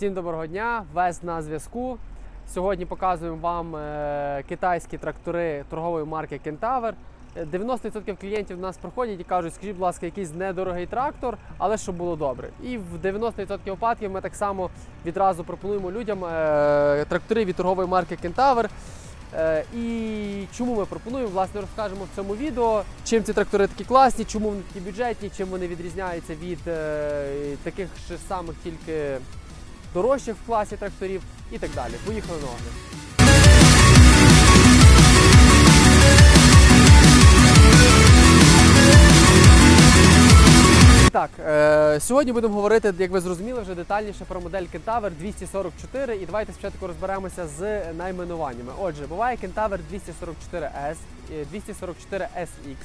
Всім доброго дня, вес на зв'язку. Сьогодні показуємо вам е, китайські трактори торгової марки Кентавер. 90% клієнтів до нас проходять і кажуть, скажіть, будь ласка, якийсь недорогий трактор, але щоб було добре. І в 90% випадків ми так само відразу пропонуємо людям е, трактори від торгової марки Кентавер. Е, І чому ми пропонуємо, власне, розкажемо в цьому відео, чим ці трактори такі класні, чому вони такі бюджетні, чим вони відрізняються від е, таких ж самих тільки дорожчих в класі тракторів і так далі. Поїхали на огляд. Так, е, сьогодні будемо говорити, як ви зрозуміли, вже детальніше про модель Kentaver 244. І давайте спочатку розберемося з найменуваннями. Отже, буває Kentaver 244S, е, 244SX,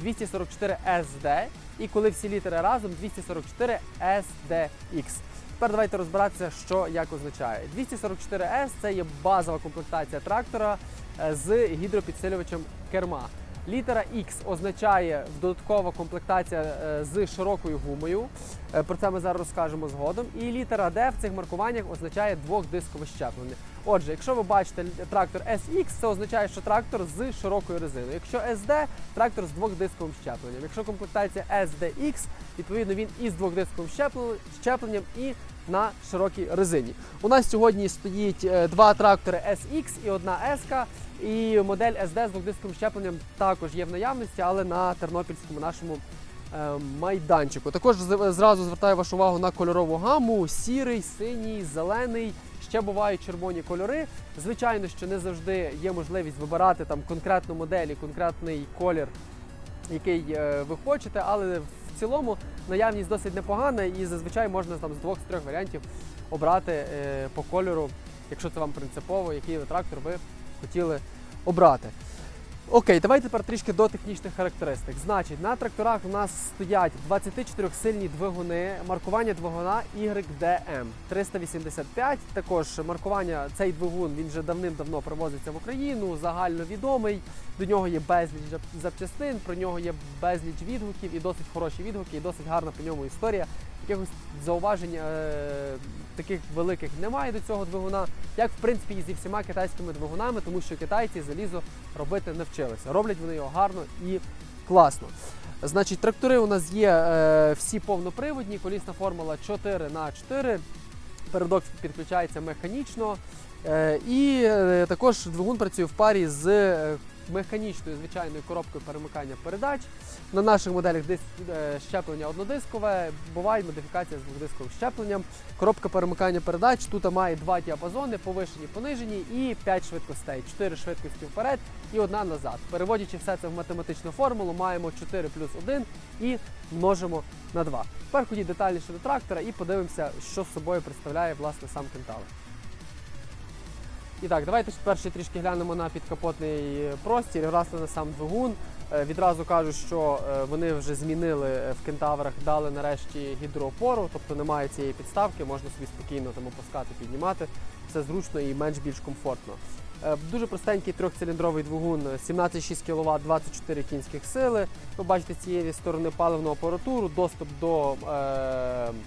244SD і коли всі літери разом 244SDX. Тепер давайте розбиратися, що як означає. 244S це є базова комплектація трактора е, з гідропідсилювачем керма. Літера X означає додаткова комплектація е, з широкою гумою. Е, Про це ми зараз розкажемо згодом. І літера D в цих маркуваннях означає двохдискове щеплення. Отже, якщо ви бачите трактор SX, це означає, що трактор з широкою резиною. Якщо SD, трактор з двохдисковим щепленням. Якщо комплектація SDX, відповідно він із двохдисковим щеплен- щепленням і на широкій резині. У нас сьогодні стоїть е, два трактори SX і одна S. І модель SD з двохдисковим щепленням також є в наявності, але на тернопільському нашому е, майданчику. Також зразу звертаю вашу увагу на кольорову гаму: сірий, синій, зелений. Ще бувають червоні кольори. Звичайно, що не завжди є можливість вибирати там конкретну модель і конкретний колір, який е, ви хочете, але в цілому наявність досить непогана, і зазвичай можна там з двох з трьох варіантів обрати е, по кольору, якщо це вам принципово, який ви трактор ви хотіли обрати. Окей, давайте тепер трішки до технічних характеристик. Значить, на тракторах у нас стоять 24-сильні двигуни, маркування двигуна YDM 385. Також маркування цей двигун він вже давним-давно привозиться в Україну, загальновідомий. До нього є безліч запчастин, про нього є безліч відгуків і досить хороші відгуки, і досить гарна по ньому історія. Якихось зауважень е, таких великих немає до цього двигуна, як в принципі і зі всіма китайськими двигунами, тому що китайці залізо робити навчилися. Роблять вони його гарно і класно. Значить, трактори у нас є е, всі повноприводні, колісна формула 4 на 4 передок підключається механічно. Е, і е, також двигун працює в парі з е, механічною звичайною коробкою перемикання передач. На наших моделях дис, е, щеплення однодискове, буває модифікація з двохдисковим щепленням. Коробка перемикання передач тут має два діапазони, повишені, понижені і 5 швидкостей, 4 швидкості вперед і одна назад. Переводячи все це в математичну формулу, маємо 4 плюс 1 і множимо на 2. Тепер ходіть детальніше до трактора і подивимося, що з собою представляє власне сам кентавр. І так, давайте перше трішки глянемо на підкапотний простір, і, власне на сам двигун. Е, Відразу кажу, що е, вони вже змінили е, в кентаврах, дали нарешті гідроопору, тобто немає цієї підставки, можна собі спокійно там опускати, піднімати. Все зручно і менш більш комфортно. Е, Дуже простенький трьохциліндровий двигун, е, 17,6 кВт, 24 кінських сили. Ви бачите цієї сторони паливну апаратуру, доступ до е,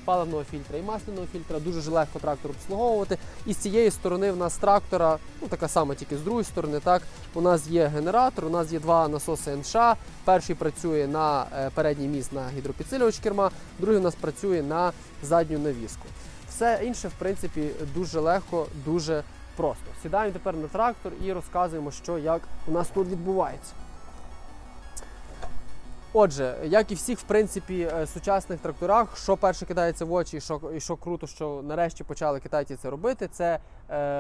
паливного фільтра і масляного фільтра. Дуже легко трактор обслуговувати. І з цієї сторони в нас трактора, ну така сама, тільки з другої сторони. Так, у нас є генератор, у нас є два насоси НШ. Перший працює на е, передній міст на гідропідсилювач керма, другий у нас працює на задню навіску. Все інше, в принципі, дуже легко, дуже просто. Сідаємо тепер на трактор і розказуємо, що як у нас тут відбувається. Отже, як і всіх, в принципі, е, сучасних тракторах, що перше кидається в очі, і що, і що круто, що нарешті почали китайці це робити, це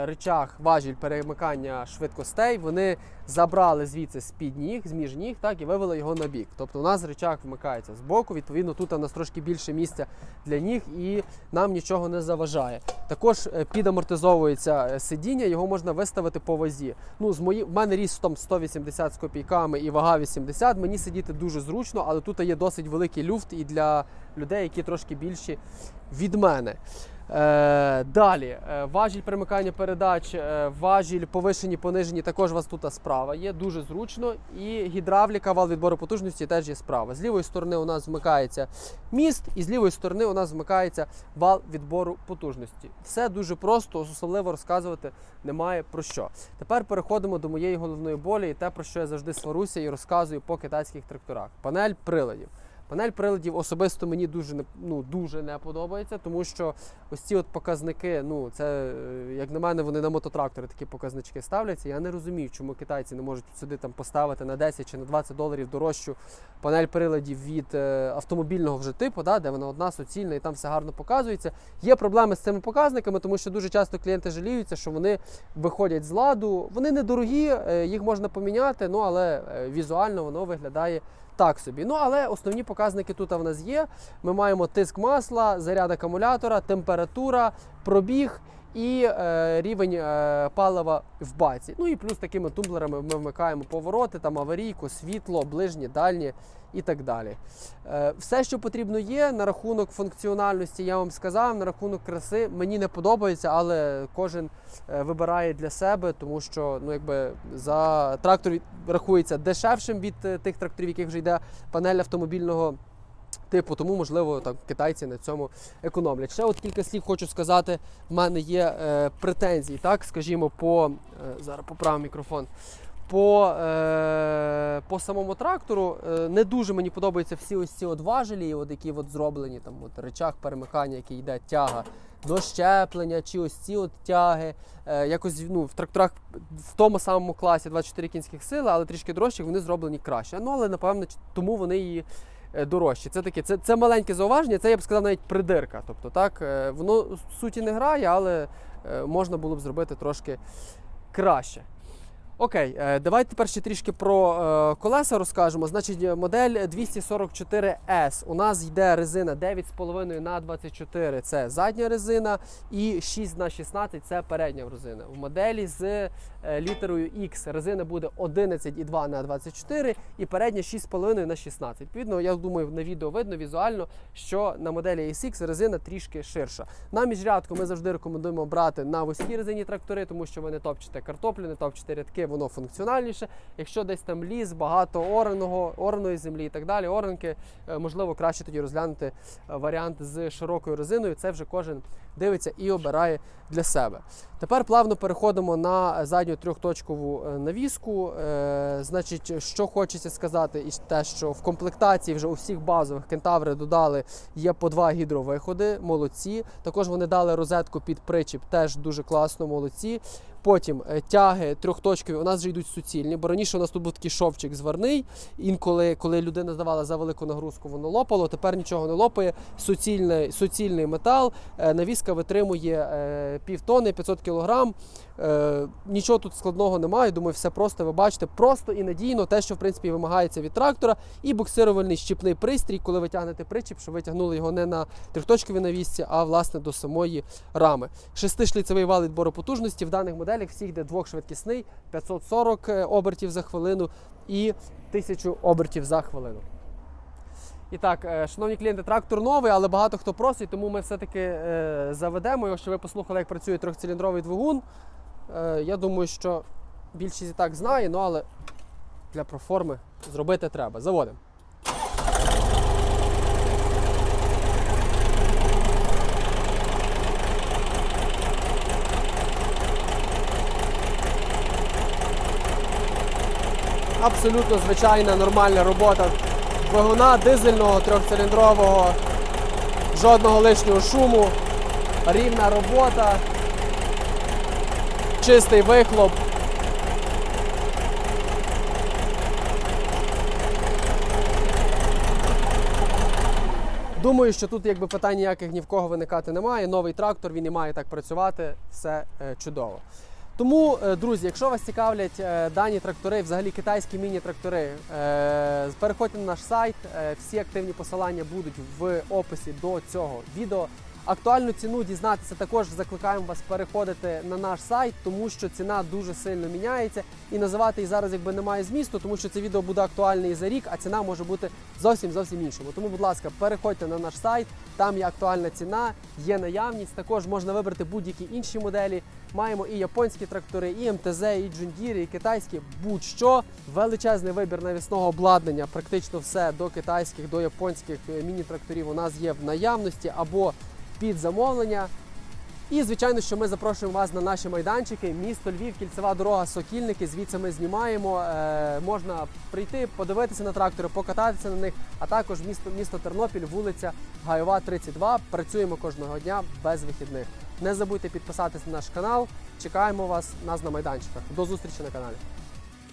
речах, важіль перемикання швидкостей. Вони забрали звідси з-під ніг, з між ніг, так, і вивели його на бік. Тобто у нас речах вмикається з боку, відповідно, тут у нас трошки більше місця для ніг і нам нічого не заважає. Також е, підамортизовується е, сидіння, його можна виставити по вазі. Ну, з мої... В мене ріст 180 з копійками і вага 80. Мені сидіти дуже зручно, але тут є досить великий люфт і для людей, які трошки більші від мене. Е, далі, е, важіль перемикання передач, е, важіль повишені, понижені, також у вас тут справа є, дуже зручно. І гідравліка, вал відбору потужності теж є справа. З лівої сторони у нас вмикається міст, і з лівої сторони у нас вмикається вал відбору потужності. Все дуже просто, особливо розказувати немає про що. Тепер переходимо до моєї головної болі і те, про що я завжди сваруся і розказую по китайських тракторах. Панель приладів. Панель приладів особисто мені дуже не ну дуже не подобається, тому що ось ці от показники, ну це е, як на мене, вони на мототрактори такі показнички ставляться. Я не розумію, чому китайці не можуть сюди там поставити на 10 чи на 20 доларів дорожчу панель приладів від е, автомобільного вже типу, да, де вона одна суцільна і там все гарно показується. Є проблеми з цими показниками, тому що дуже часто клієнти жаліються, що вони виходять з ладу. Вони недорогі, е, їх можна поміняти, ну але е, візуально воно виглядає так собі. Ну але основні показники тут в нас є. Ми маємо тиск масла, заряд акумулятора, температура, пробіг. І е, рівень е, палива в баці. Ну і плюс такими тумблерами ми вмикаємо повороти, там аварійку, світло, ближні, дальні і так далі. Е, все, що потрібно є на рахунок функціональності, я вам сказав, на рахунок краси мені не подобається, але кожен е, вибирає для себе, тому що ну, якби, за трактор рахується дешевшим від е, тих тракторів, яких вже йде панель автомобільного. Типу, тому можливо там китайці на цьому економлять. Ще от кілька слів хочу сказати. В мене є е, претензії, так скажімо, по е, зараз поправив мікрофон. По, е, по самому трактору е, не дуже мені подобаються всі ось ці от важелі, от які от зроблені, там от речах перемикання, який йде тяга до щеплення, чи ось ці от тяги. Е, якось ну, в тракторах в тому самому класі 24 кінських сили, але трішки дорожчих, вони зроблені краще. Ну але напевно тому вони е, дорожчі. Це таке, це, це маленьке зауваження, це я б сказав навіть придирка. Тобто, так, е, воно в суті не грає, але е, можна було б зробити трошки краще. Окей, е, давайте тепер ще трішки про е, колеса розкажемо. Значить, е, модель 244S. У нас йде резина 9,5 на 24 це задня резина, і 6 на 16 це передня резина. В моделі з літерою X резина буде 11,2 на 24 і передня 6,5 на 16. Відповідно, я думаю, на відео видно візуально, що на моделі SX резина трішки ширша. На міжрядку ми завжди рекомендуємо брати на вузькій резині трактори, тому що ви не топчете картоплю, не топчете рядки, воно функціональніше. Якщо десь там ліс, багато ореного, ореної землі і так далі, оренки, е, можливо, краще тоді розглянути е, варіант з широкою резиною. Це вже кожен дивиться і обирає для себе. Тепер плавно переходимо на задню трьохточкову е, навіску. Значить, що хочеться сказати, і те, що в комплектації вже у всіх базових кентаври додали є по два гідровиходи, молодці. Також вони дали розетку під причіп, теж дуже класно, молодці. Потім е, тяги трьохточкові у нас вже йдуть суцільні, бо раніше у нас тут був такий шовчик зварний. Інколи, коли людина здавала за велику нагрузку, воно лопало. Тепер нічого не лопає. Суцільний, суцільний метал. Е, Навіска витримує е, півтони, 500 кілограм. Нічого тут складного немає. Думаю, все просто ви бачите, просто і надійно те, що в принципі вимагається від трактора, і буксирувальний щіпний пристрій, коли ви тягнете причіп, щоб ви тягнули його не на трьохточковій навісці, а власне до самої рами. Шестишліцевий вал відбору потужності в даних моделях всіх йде двохшвидкісний, 540 обертів за хвилину і 1000 обертів за хвилину. І так, е, шановні клієнти, трактор новий, але багато хто просить, тому ми все-таки е, заведемо його, щоб ви послухали, як працює трьохциліндровий двигун. Е, я думаю, що більшість і так знає, ну але для проформи зробити треба. Заводимо. Абсолютно звичайна нормальна робота двигуна дизельного трьохциліндрового, жодного лишнього шуму, рівна робота, чистий вихлоп. Думаю, що тут якби питань ніяких ні в кого виникати немає. Новий трактор, він і має так працювати, все е, чудово. Тому, е, друзі, якщо вас цікавлять е, дані трактори, взагалі китайські міні-трактори, е, переходьте на наш сайт. Всі активні посилання будуть в описі до цього відео. Актуальну ціну дізнатися також закликаємо вас переходити на наш сайт, тому що ціна дуже сильно міняється. І називати її зараз якби немає змісту, тому що це відео буде актуальне і за рік, а ціна може бути зовсім зовсім іншому. Тому, будь ласка, переходьте на наш сайт, там є актуальна ціна, є наявність. Також можна вибрати будь-які інші моделі. Маємо і японські трактори, і МТЗ, і Джундіри, і китайські, будь-що. Величезний вибір навісного обладнання, практично все до китайських, до японських е, міні-тракторів у нас є в наявності або під замовлення. І звичайно, що ми запрошуємо вас на наші майданчики. Місто Львів, кільцева дорога, Сокільники. Звідси ми знімаємо. Е, можна прийти, подивитися на трактори, покататися на них. А також місто, місто Тернопіль, вулиця Гайова, 32. Працюємо кожного дня без вихідних. Не забудьте підписатися на наш канал. Чекаємо вас нас на майданчиках. До зустрічі на каналі.